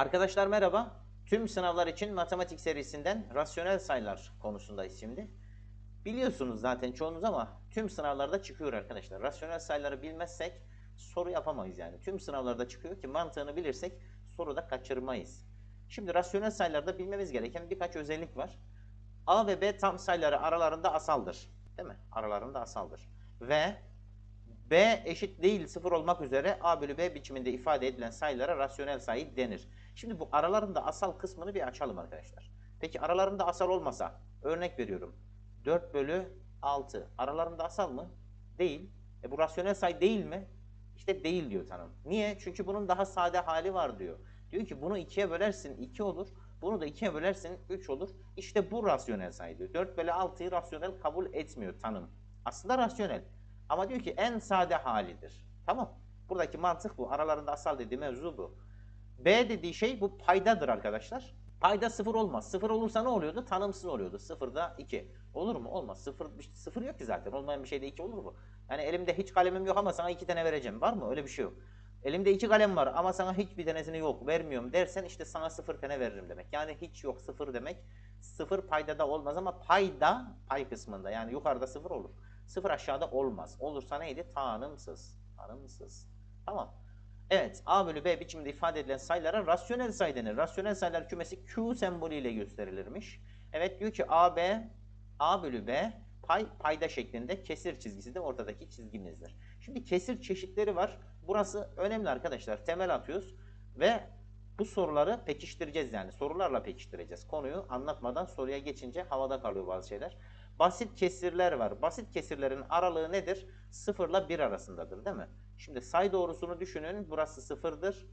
Arkadaşlar merhaba. Tüm sınavlar için matematik serisinden rasyonel sayılar konusundayız şimdi. Biliyorsunuz zaten çoğunuz ama tüm sınavlarda çıkıyor arkadaşlar. Rasyonel sayıları bilmezsek soru yapamayız yani. Tüm sınavlarda çıkıyor ki mantığını bilirsek soruda kaçırmayız. Şimdi rasyonel sayılarda bilmemiz gereken birkaç özellik var. A ve B tam sayıları aralarında asaldır. Değil mi? Aralarında asaldır. Ve B eşit değil sıfır olmak üzere A bölü B biçiminde ifade edilen sayılara rasyonel sayı denir. Şimdi bu aralarında asal kısmını bir açalım arkadaşlar. Peki aralarında asal olmasa örnek veriyorum. 4 bölü 6 aralarında asal mı? Değil. E bu rasyonel sayı değil mi? İşte değil diyor tanım. Niye? Çünkü bunun daha sade hali var diyor. Diyor ki bunu 2'ye bölersin 2 olur. Bunu da 2'ye bölersin 3 olur. İşte bu rasyonel sayı diyor. 4 bölü 6'yı rasyonel kabul etmiyor tanım. Aslında rasyonel. Ama diyor ki en sade halidir. Tamam. Buradaki mantık bu. Aralarında asal dediği mevzu bu. B dediği şey bu paydadır arkadaşlar. Payda sıfır olmaz. Sıfır olursa ne oluyordu? Tanımsız oluyordu. Sıfırda 2. Olur mu? Olmaz. Sıfır, sıfır yok ki zaten. Olmayan bir şeyde 2 olur mu? Yani elimde hiç kalemim yok ama sana 2 tane vereceğim. Var mı? Öyle bir şey yok. Elimde 2 kalem var ama sana hiçbir tanesini yok vermiyorum dersen işte sana 0 tane veririm demek. Yani hiç yok 0 demek. 0 paydada olmaz ama payda pay kısmında yani yukarıda 0 olur. 0 aşağıda olmaz. Olursa neydi? Tanımsız. Tanımsız. Tamam. Evet, A bölü B biçiminde ifade edilen sayılara rasyonel sayı denir. Rasyonel sayılar kümesi Q sembolüyle gösterilirmiş. Evet diyor ki A, B, A bölü B pay, payda şeklinde kesir çizgisi de ortadaki çizgimizdir. Şimdi kesir çeşitleri var. Burası önemli arkadaşlar. Temel atıyoruz ve bu soruları pekiştireceğiz yani. Sorularla pekiştireceğiz. Konuyu anlatmadan soruya geçince havada kalıyor bazı şeyler. Basit kesirler var. Basit kesirlerin aralığı nedir? 0 ile 1 arasındadır değil mi? Şimdi say doğrusunu düşünün. Burası sıfırdır.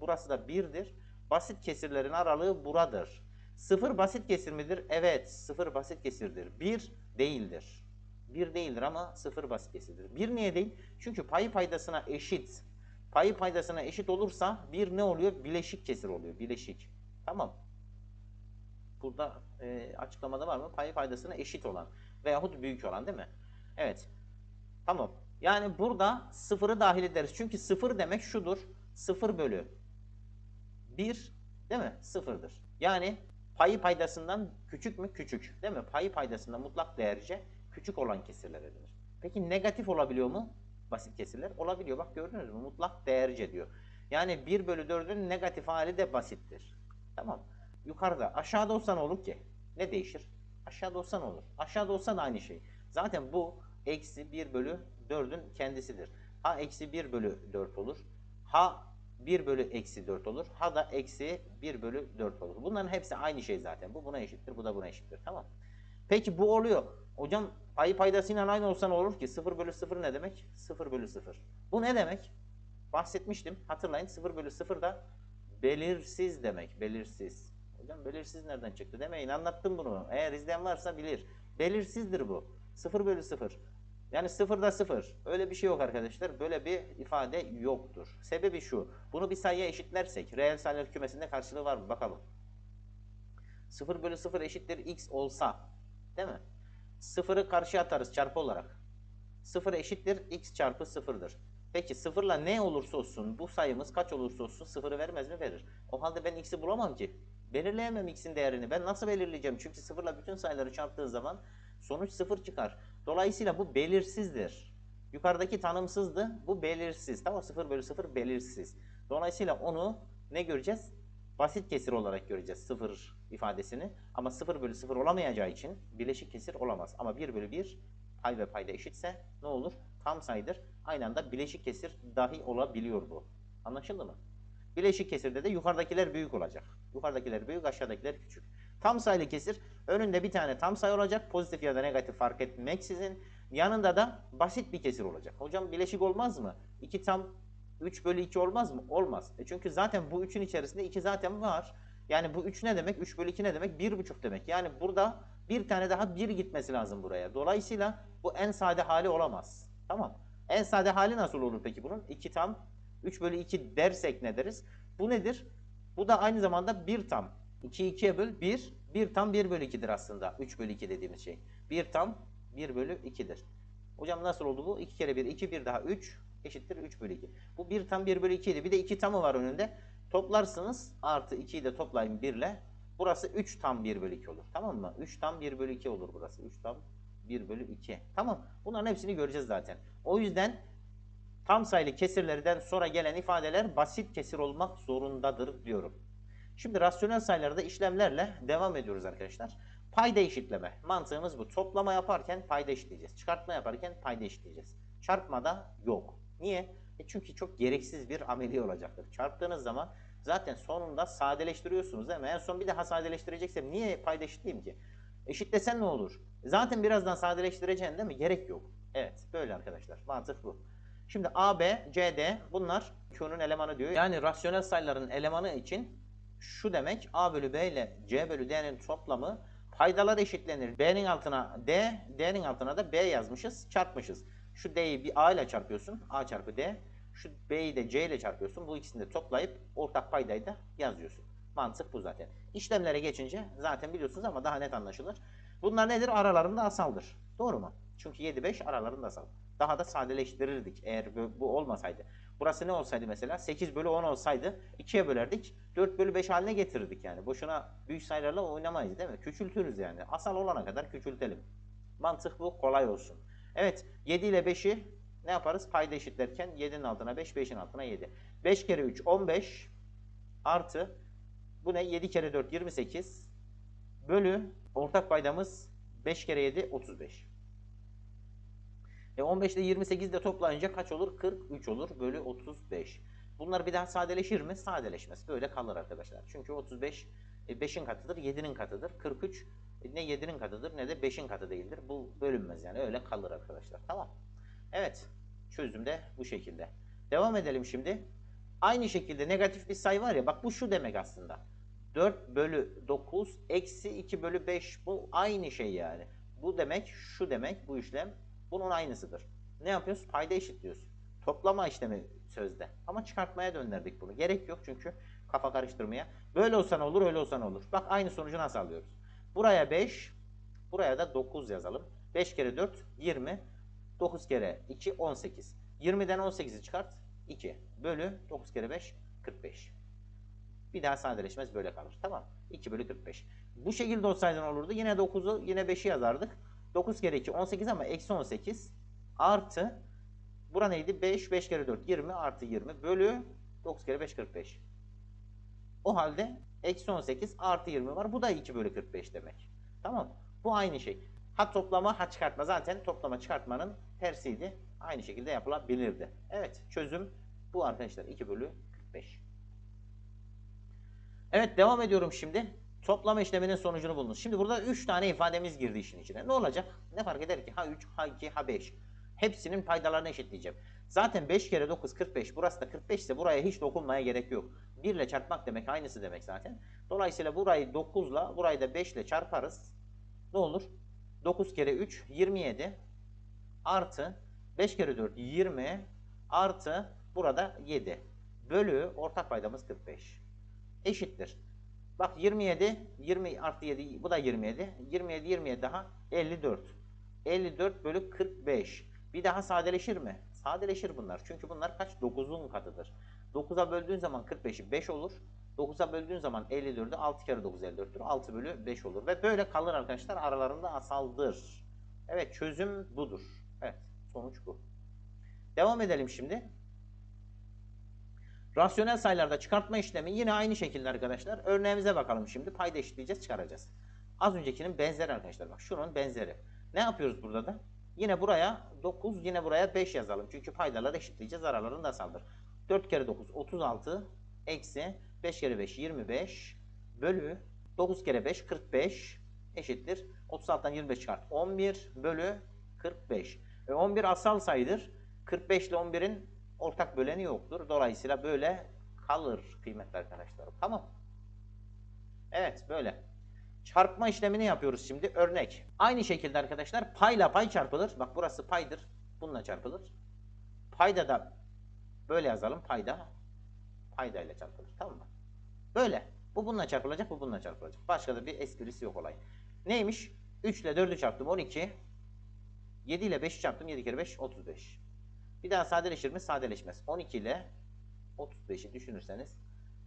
Burası da birdir. Basit kesirlerin aralığı buradır. Sıfır basit kesir midir? Evet. Sıfır basit kesirdir. Bir değildir. Bir değildir ama sıfır basit kesirdir. Bir niye değil? Çünkü payı paydasına eşit. Payı paydasına eşit olursa bir ne oluyor? Bileşik kesir oluyor. Bileşik. Tamam. Burada e, açıklamada var mı? Payı paydasına eşit olan veyahut büyük olan değil mi? Evet. Tamam. Yani burada sıfırı dahil ederiz. Çünkü sıfır demek şudur. Sıfır bölü 1 değil mi? Sıfırdır. Yani payı paydasından küçük mü? Küçük. Değil mi? Payı paydasından mutlak değerce küçük olan kesirlere denir. Peki negatif olabiliyor mu? Basit kesirler olabiliyor. Bak gördünüz mü? Mutlak değerce diyor. Yani 1 bölü 4'ün negatif hali de basittir. Tamam. Yukarıda. Aşağıda olsa ne olur ki? Ne değişir? Aşağıda olsa ne olur? Aşağıda olsa da aynı şey. Zaten bu eksi 1 bölü 4'ün kendisidir. Ha eksi 1 bölü 4 olur. Ha 1 bölü eksi 4 olur. Ha da eksi 1 bölü 4 olur. Bunların hepsi aynı şey zaten. Bu buna eşittir. Bu da buna eşittir. Tamam. Peki bu oluyor. Hocam payı paydasıyla aynı olsa ne olur ki? 0 bölü 0 ne demek? 0 bölü 0. Bu ne demek? Bahsetmiştim. Hatırlayın 0 bölü 0 da belirsiz demek. Belirsiz. Hocam belirsiz nereden çıktı demeyin. Anlattım bunu. Eğer izleyen varsa bilir. Belirsizdir bu. 0 bölü 0. Yani sıfırda sıfır. Öyle bir şey yok arkadaşlar. Böyle bir ifade yoktur. Sebebi şu. Bunu bir sayıya eşitlersek reel sayılar kümesinde karşılığı var mı? Bakalım. 0 bölü 0 eşittir x olsa. Değil mi? Sıfırı karşıya atarız çarpı olarak. 0 eşittir x çarpı sıfırdır. Peki sıfırla ne olursa olsun bu sayımız kaç olursa olsun sıfırı vermez mi? Verir. O halde ben x'i bulamam ki. Belirleyemem x'in değerini. Ben nasıl belirleyeceğim? Çünkü sıfırla bütün sayıları çarptığı zaman sonuç sıfır çıkar. Dolayısıyla bu belirsizdir. Yukarıdaki tanımsızdı. Bu belirsiz. Tamam 0 bölü 0 belirsiz. Dolayısıyla onu ne göreceğiz? Basit kesir olarak göreceğiz 0 ifadesini. Ama 0 bölü 0 olamayacağı için bileşik kesir olamaz. Ama 1 bölü 1 pay ve payda eşitse ne olur? Tam sayıdır. Aynı anda bileşik kesir dahi olabiliyor bu. Anlaşıldı mı? Bileşik kesirde de yukarıdakiler büyük olacak. Yukarıdakiler büyük, aşağıdakiler küçük. Tam sayılı kesir önünde bir tane tam sayı olacak. Pozitif ya da negatif fark etmeksizin. Yanında da basit bir kesir olacak. Hocam bileşik olmaz mı? 2 tam 3 bölü 2 olmaz mı? Olmaz. E çünkü zaten bu 3'ün içerisinde 2 zaten var. Yani bu 3 ne demek? 3 bölü 2 ne demek? 1,5 demek. Yani burada bir tane daha 1 gitmesi lazım buraya. Dolayısıyla bu en sade hali olamaz. Tamam. En sade hali nasıl olur peki bunun? 2 tam 3 bölü 2 dersek ne deriz? Bu nedir? Bu da aynı zamanda 1 tam. 2 2'ye böl 1. 1 tam 1 bölü 2'dir aslında. 3 bölü 2 dediğimiz şey. 1 tam 1 bölü 2'dir. Hocam nasıl oldu bu? 2 kere 1 2 1 daha 3 eşittir 3 bölü 2. Bu 1 tam 1 bölü 2 idi. Bir de 2 tamı var önünde. Toplarsınız artı 2'yi de toplayın 1 ile. Burası 3 tam 1 bölü 2 olur. Tamam mı? 3 tam 1 bölü 2 olur burası. 3 tam 1 bölü 2. Tamam. Bunların hepsini göreceğiz zaten. O yüzden tam sayılı kesirlerden sonra gelen ifadeler basit kesir olmak zorundadır diyorum. Şimdi rasyonel sayılarda işlemlerle devam ediyoruz arkadaşlar. Payda eşitleme. Mantığımız bu. Toplama yaparken payda eşitleyeceğiz. Çıkartma yaparken payda eşitleyeceğiz. Çarpmada yok. Niye? E çünkü çok gereksiz bir ameli olacaktır. Çarptığınız zaman zaten sonunda sadeleştiriyorsunuz değil mi? En son bir daha sadeleştireceksem niye payda eşitleyeyim ki? Eşitlesen ne olur? Zaten birazdan sadeleştireceksin değil mi? Gerek yok. Evet böyle arkadaşlar. Mantık bu. Şimdi A, B, C, D bunlar Q'nun elemanı diyor. Yani rasyonel sayıların elemanı için şu demek A bölü B ile C bölü D'nin toplamı paydalar eşitlenir. B'nin altına D, D'nin altına da B yazmışız, çarpmışız. Şu D'yi bir A ile çarpıyorsun. A çarpı D. Şu B'yi de C ile çarpıyorsun. Bu ikisini de toplayıp ortak paydayı da yazıyorsun. Mantık bu zaten. İşlemlere geçince zaten biliyorsunuz ama daha net anlaşılır. Bunlar nedir? Aralarında asaldır. Doğru mu? Çünkü 7-5 aralarında asal. Daha da sadeleştirirdik eğer bu olmasaydı. Burası ne olsaydı mesela? 8 bölü 10 olsaydı 2'ye bölerdik. 4 bölü 5 haline getirirdik yani. Boşuna büyük sayılarla oynamayız değil mi? Küçültürüz yani. Asal olana kadar küçültelim. Mantık bu. Kolay olsun. Evet 7 ile 5'i ne yaparız? Payda eşitlerken 7'nin altına 5, 5'in altına 7. 5 kere 3 15 artı bu ne? 7 kere 4 28 bölü ortak paydamız 5 kere 7 35. E 15 ile 28 de toplayınca kaç olur? 43 olur bölü 35. Bunlar bir daha sadeleşir mi? Sadeleşmez. Böyle kalır arkadaşlar. Çünkü 35 5'in katıdır, 7'nin katıdır. 43 e, ne 7'nin katıdır ne de 5'in katı değildir. Bu bölünmez yani. Öyle kalır arkadaşlar. Tamam. Evet. Çözüm de bu şekilde. Devam edelim şimdi. Aynı şekilde negatif bir sayı var ya. Bak bu şu demek aslında. 4 bölü 9 eksi 2 bölü 5. Bu aynı şey yani. Bu demek şu demek bu işlem. Bunun aynısıdır. Ne yapıyoruz? Payda eşitliyoruz. Toplama işlemi sözde. Ama çıkartmaya döndürdük bunu. Gerek yok çünkü kafa karıştırmaya. Böyle olsa olur, öyle olsa olur. Bak aynı sonucu nasıl alıyoruz? Buraya 5, buraya da 9 yazalım. 5 kere 4, 20. 9 kere 2, 18. 20'den 18'i çıkart, 2. Bölü 9 kere 5, 45. Bir daha sadeleşmez böyle kalır. Tamam. 2 bölü 45. Bu şekilde olsaydı ne olurdu? Yine 9'u, yine 5'i yazardık. 9 kere 2 18 ama eksi 18 artı bura neydi? 5, 5 kere 4 20 artı 20 bölü 9 kere 5 45. O halde eksi 18 artı 20 var. Bu da 2 bölü 45 demek. Tamam Bu aynı şey. Ha toplama ha çıkartma. Zaten toplama çıkartmanın tersiydi. Aynı şekilde yapılabilirdi. Evet çözüm bu arkadaşlar 2 bölü 45. Evet devam ediyorum şimdi. Toplama işleminin sonucunu buldunuz. Şimdi burada 3 tane ifademiz girdi işin içine. Ne olacak? Ne fark eder ki? H3, H2, H5. Hepsinin paydalarını eşitleyeceğim. Zaten 5 kere 9 45. Burası da 45 ise buraya hiç dokunmaya gerek yok. 1 ile çarpmak demek aynısı demek zaten. Dolayısıyla burayı 9 ile burayı da 5 ile çarparız. Ne olur? 9 kere 3 27 artı 5 kere 4 20 artı burada 7 bölü ortak paydamız 45 eşittir. Bak 27, 20 artı 7 bu da 27. 27, 27 daha 54. 54 bölü 45. Bir daha sadeleşir mi? Sadeleşir bunlar. Çünkü bunlar kaç? 9'un katıdır. 9'a böldüğün zaman 45'i 5 olur. 9'a böldüğün zaman 54'ü 6 kere 9 54'tür. 6 bölü 5 olur. Ve böyle kalır arkadaşlar. Aralarında asaldır. Evet çözüm budur. Evet sonuç bu. Devam edelim şimdi. Rasyonel sayılarda çıkartma işlemi yine aynı şekilde arkadaşlar. Örneğimize bakalım şimdi. Payda eşitleyeceğiz, çıkaracağız. Az öncekinin benzeri arkadaşlar. Bak şunun benzeri. Ne yapıyoruz burada da? Yine buraya 9, yine buraya 5 yazalım. Çünkü paydaları eşitleyeceğiz. Aralarında asaldır. 4 kere 9 36 eksi 5 kere 5 25 bölü 9 kere 5 45 eşittir. 36'dan 25 çıkart. 11 bölü 45. Ve 11 asal sayıdır. 45 ile 11'in ortak böleni yoktur. Dolayısıyla böyle kalır kıymetli arkadaşlarım. Tamam. Evet böyle. Çarpma işlemini yapıyoruz şimdi. Örnek. Aynı şekilde arkadaşlar payla pay çarpılır. Bak burası paydır. Bununla çarpılır. Payda da böyle yazalım. Payda payda ile çarpılır. Tamam mı? Böyle. Bu bununla çarpılacak, bu bununla çarpılacak. Başka da bir esprisi yok olay. Neymiş? 3 ile 4'ü çarptım 12. 7 ile 5'i çarptım 7 kere 5 35. Bir daha sadeleşir mi? Sadeleşmez. 12 ile 35'i düşünürseniz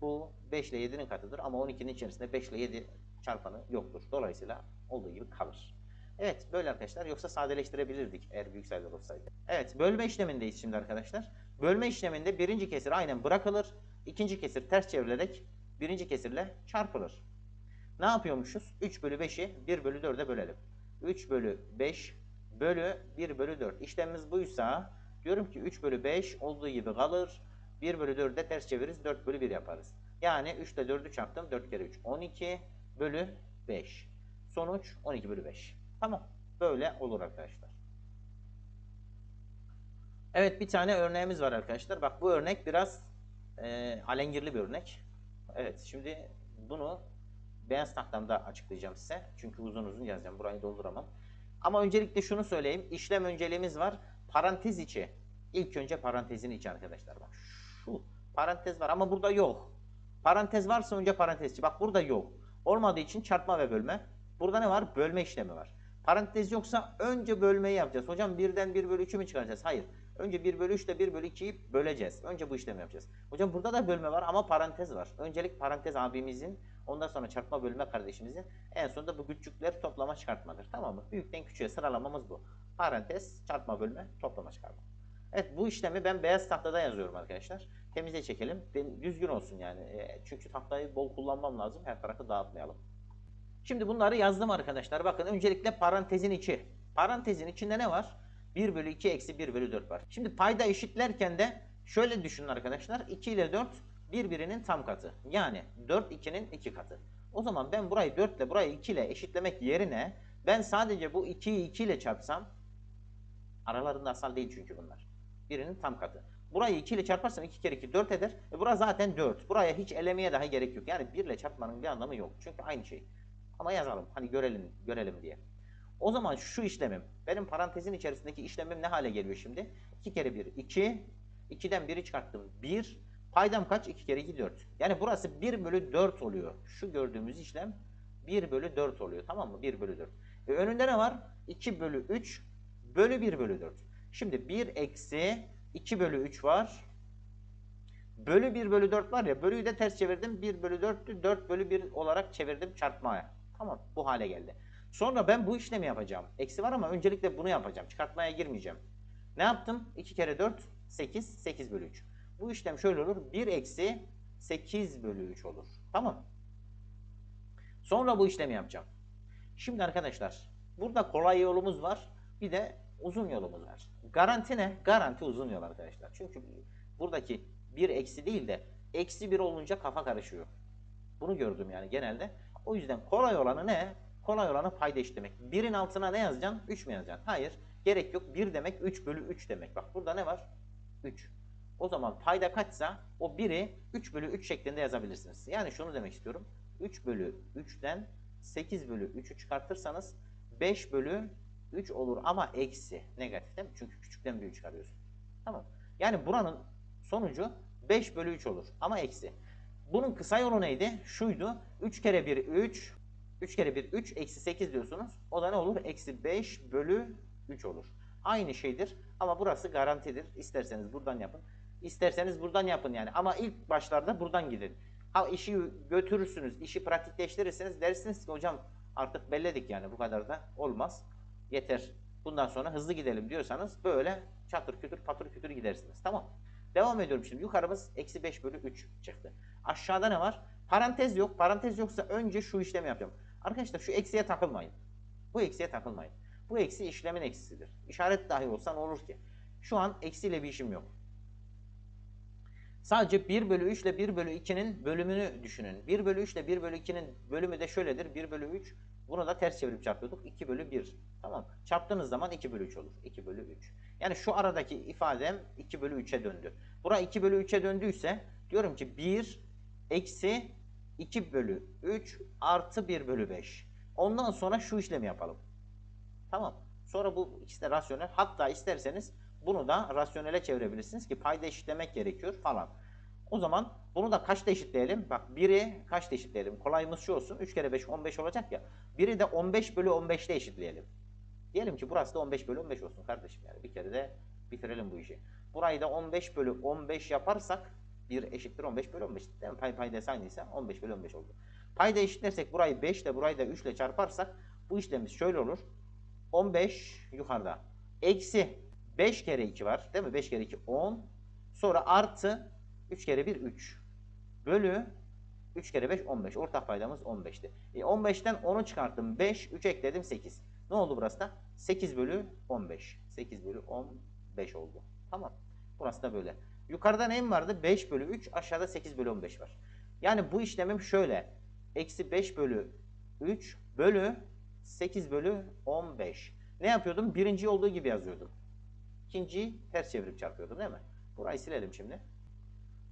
Bu 5 ile 7'nin katıdır ama 12'nin içerisinde 5 ile 7 çarpanı yoktur. Dolayısıyla olduğu gibi kalır. Evet böyle arkadaşlar yoksa sadeleştirebilirdik eğer büyük sayılar olsaydı. Evet bölme işlemindeyiz şimdi arkadaşlar. Bölme işleminde birinci kesir aynen bırakılır. ikinci kesir ters çevrilerek birinci kesirle çarpılır. Ne yapıyormuşuz? 3 bölü 5'i 1 bölü 4'e bölelim. 3 bölü 5 bölü 1 bölü 4. İşlemimiz buysa diyorum ki 3 bölü 5 olduğu gibi kalır. 1 bölü 4'ü de ters çeviririz. 4 bölü 1 yaparız. Yani 3 ile 4'ü çarptım. 4 kere 3. 12 bölü 5. Sonuç 12 bölü 5. Tamam. Böyle olur arkadaşlar. Evet bir tane örneğimiz var arkadaşlar. Bak bu örnek biraz e, alengirli bir örnek. Evet şimdi bunu beyaz tahtamda açıklayacağım size. Çünkü uzun uzun yazacağım. Burayı dolduramam. Ama öncelikle şunu söyleyeyim. İşlem önceliğimiz var. Parantez içi. İlk önce parantezin içi arkadaşlar. Bak şu parantez var ama burada yok. Parantez varsa önce parantez içi. Bak burada yok. Olmadığı için çarpma ve bölme. Burada ne var? Bölme işlemi var. Parantez yoksa önce bölmeyi yapacağız. Hocam birden 1 bölü 3'ü mü çıkaracağız? Hayır. Önce 1 bölü 3 ile 1 bölü 2'yi böleceğiz. Önce bu işlemi yapacağız. Hocam burada da bölme var ama parantez var. Öncelik parantez abimizin, ondan sonra çarpma bölme kardeşimizin, en sonunda bu küçükler toplama çıkartmadır. Tamam mı? Büyükten küçüğe sıralamamız bu. Parantez, çarpma bölme, toplama çıkartma. Evet bu işlemi ben beyaz tahtada yazıyorum arkadaşlar. Temize çekelim. Düzgün olsun yani. E, çünkü tahtayı bol kullanmam lazım. Her tarafı dağıtmayalım. Şimdi bunları yazdım arkadaşlar. Bakın öncelikle parantezin içi. Parantezin içinde ne var? 1 bölü 2 eksi 1 bölü 4 var. Şimdi payda eşitlerken de şöyle düşünün arkadaşlar. 2 ile 4 birbirinin tam katı. Yani 4 2'nin 2 katı. O zaman ben burayı 4 ile burayı 2 ile eşitlemek yerine ben sadece bu 2'yi 2 ile çarpsam aralarında asal değil çünkü bunlar. Birinin tam katı. Burayı 2 ile çarparsam 2 kere 2 4 eder. E burası zaten 4. Buraya hiç elemeye daha gerek yok. Yani 1 ile çarpmanın bir anlamı yok. Çünkü aynı şey. Ama yazalım. Hani görelim, görelim diye. O zaman şu işlemim, benim parantezin içerisindeki işlemim ne hale geliyor şimdi? 2 kere 1, 2. 2'den 1'i çıkarttım, 1. Paydam kaç? 2 kere 2, 4. Yani burası 1 bölü 4 oluyor. Şu gördüğümüz işlem 1 bölü 4 oluyor. Tamam mı? 1 bölü 4. E önünde ne var? 2 bölü 3 bölü 1 bölü 4. Şimdi 1 eksi 2 bölü 3 var. Bölü 1 bölü 4 var ya, bölüyü de ters çevirdim. 1 bölü 4'tü, 4 bölü 1 olarak çevirdim çarpmaya. Tamam, bu hale geldi. Sonra ben bu işlemi yapacağım. Eksi var ama öncelikle bunu yapacağım. Çıkartmaya girmeyeceğim. Ne yaptım? 2 kere 4, 8, 8 bölü 3. Bu işlem şöyle olur. 1 eksi 8 bölü 3 olur. Tamam. Sonra bu işlemi yapacağım. Şimdi arkadaşlar, burada kolay yolumuz var. Bir de uzun yolumuz var. Garanti ne? Garanti uzun yol arkadaşlar. Çünkü buradaki 1 eksi değil de eksi 1 olunca kafa karışıyor. Bunu gördüm yani genelde. O yüzden kolay olanı ne? Kolay olanı payda eşitlemek. 1'in altına ne yazacaksın? 3 mü yazacaksın? Hayır. Gerek yok. 1 demek 3 bölü 3 demek. Bak burada ne var? 3. O zaman payda kaçsa o 1'i 3 bölü 3 şeklinde yazabilirsiniz. Yani şunu demek istiyorum. 3 bölü 3'ten 8 bölü 3'ü çıkartırsanız 5 bölü 3 olur ama eksi. Negatif değil mi? Çünkü küçükten büyük çıkarıyorsun. Tamam. Yani buranın sonucu 5 bölü 3 olur ama eksi. Bunun kısa yolu neydi? Şuydu. 3 kere 1 3. 3 kere 1 3 eksi 8 diyorsunuz. O da ne olur? Eksi 5 bölü 3 olur. Aynı şeydir ama burası garantidir. İsterseniz buradan yapın. İsterseniz buradan yapın yani. Ama ilk başlarda buradan gidin. Ha işi götürürsünüz, işi pratikleştirirseniz dersiniz ki hocam artık belledik yani bu kadar da olmaz. Yeter. Bundan sonra hızlı gidelim diyorsanız böyle çatır kütür patır kütür gidersiniz. Tamam. Devam ediyorum şimdi. Yukarımız eksi 5 bölü 3 çıktı. Aşağıda ne var? Parantez yok. Parantez yoksa önce şu işlemi yapacağım. Arkadaşlar şu eksiye takılmayın. Bu eksiye takılmayın. Bu eksi işlemin eksisidir. İşaret dahi olsa ne olur ki? Şu an eksiyle bir işim yok. Sadece 1 bölü 3 ile 1 bölü 2'nin bölümünü düşünün. 1 bölü 3 ile 1 bölü 2'nin bölümü de şöyledir. 1 bölü 3. Bunu da ters çevirip çarpıyorduk. 2 bölü 1. Tamam. Çarptığınız zaman 2 bölü 3 olur. 2 bölü 3. Yani şu aradaki ifadem 2 bölü 3'e döndü. Bura 2 bölü 3'e döndüyse diyorum ki 1 eksi 2 bölü 3 artı 1 bölü 5. Ondan sonra şu işlemi yapalım. Tamam. Sonra bu ikisi de rasyonel. Hatta isterseniz bunu da rasyonele çevirebilirsiniz ki payda eşitlemek gerekiyor falan. O zaman bunu da kaçta eşitleyelim? Bak 1'i kaçta eşitleyelim? Kolayımız şu olsun. 3 kere 5 15 olacak ya. 1'i de 15 bölü 15'te eşitleyelim. Diyelim ki burası da 15 bölü 15 olsun kardeşim yani. Bir kere de bitirelim bu işi. Burayı da 15 bölü 15 yaparsak 1 eşittir 15 bölü 15. Değil mi? Pay paydası aynıysa 15 bölü 15 oldu. Payda eşitlersek burayı 5 ile burayı da 3 ile çarparsak bu işlemimiz şöyle olur. 15 yukarıda. Eksi 5 kere 2 var. Değil mi? 5 kere 2 10. Sonra artı 3 kere 1 3. Bölü 3 kere 5 15. Ortak paydamız 15'ti. E 15'ten 10'u çıkarttım. 5. 3 ekledim 8. Ne oldu burası da? 8 bölü 15. 8 bölü 15 oldu. Tamam. Burası da böyle. Yukarıda neyim vardı? 5 bölü 3. Aşağıda 8 bölü 15 var. Yani bu işlemim şöyle. Eksi 5 bölü 3 bölü 8 bölü 15. Ne yapıyordum? Birinci olduğu gibi yazıyordum. İkinciyi ters çevirip çarpıyordum değil mi? Burayı silelim şimdi.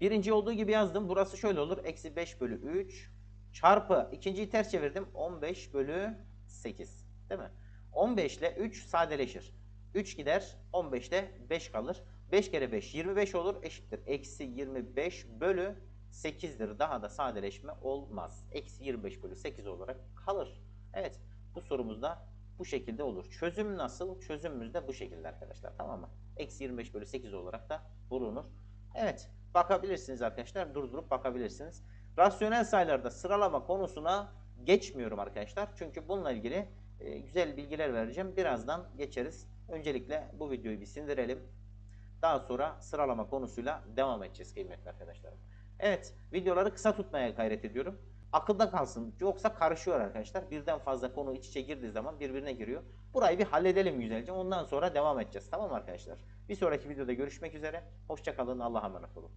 Birinci olduğu gibi yazdım. Burası şöyle olur. Eksi 5 bölü 3 çarpı ikinciyi ters çevirdim. 15 bölü 8. Değil mi? 15 ile 3 sadeleşir. 3 gider. 15 ile 5 kalır. 5 kere 5 25 olur. Eşittir. Eksi 25 bölü 8'dir. Daha da sadeleşme olmaz. Eksi 25 bölü 8 olarak kalır. Evet. Bu sorumuz da bu şekilde olur. Çözüm nasıl? Çözümümüz de bu şekilde arkadaşlar. Tamam mı? Eksi 25 bölü 8 olarak da bulunur. Evet. Bakabilirsiniz arkadaşlar. Durdurup bakabilirsiniz. Rasyonel sayılarda sıralama konusuna geçmiyorum arkadaşlar. Çünkü bununla ilgili e, güzel bilgiler vereceğim. Birazdan geçeriz. Öncelikle bu videoyu bir sindirelim. Daha sonra sıralama konusuyla devam edeceğiz kıymetli arkadaşlarım. Evet, videoları kısa tutmaya gayret ediyorum. Akılda kalsın. Yoksa karışıyor arkadaşlar. Birden fazla konu iç içe girdiği zaman birbirine giriyor. Burayı bir halledelim güzelce. Ondan sonra devam edeceğiz. Tamam arkadaşlar? Bir sonraki videoda görüşmek üzere. Hoşçakalın. Allah'a emanet olun.